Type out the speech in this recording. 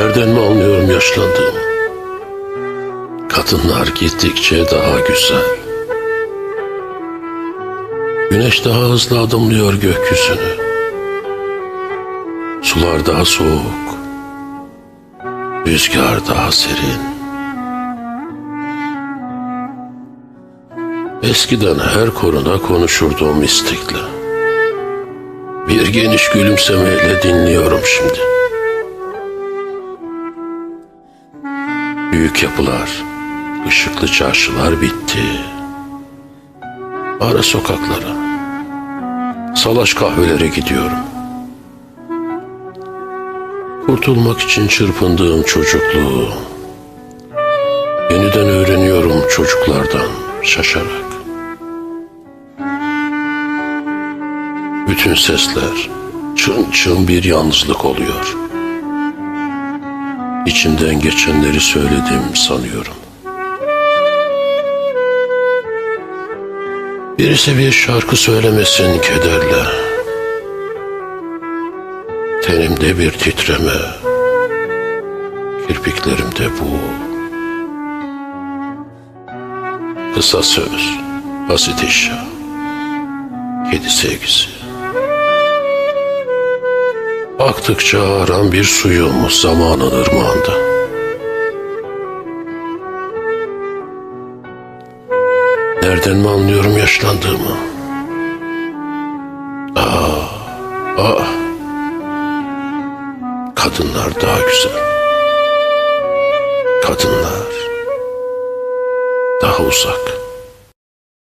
Nereden mi anlıyorum yaşlandığımı? Kadınlar gittikçe daha güzel. Güneş daha hızlı adımlıyor gökyüzünü. Sular daha soğuk. Rüzgar daha serin. Eskiden her konuda konuşurduğum istikle. Bir geniş gülümsemeyle dinliyorum şimdi. Büyük yapılar, ışıklı çarşılar bitti. Ara sokaklara, salaş kahvelere gidiyorum. Kurtulmak için çırpındığım çocukluğu, yeniden öğreniyorum çocuklardan şaşarak. Bütün sesler çın çın bir yalnızlık oluyor. İçimden geçenleri söyledim sanıyorum. Birisi bir şarkı söylemesin kederle. Tenimde bir titreme, kirpiklerimde bu. Kısa söz, basit eşya, kedi sevgisi. Aktıkça aran bir suyum zamanın ırmağında. Nereden mi anlıyorum yaşlandığımı? Ah, ah. Kadınlar daha güzel. Kadınlar daha uzak.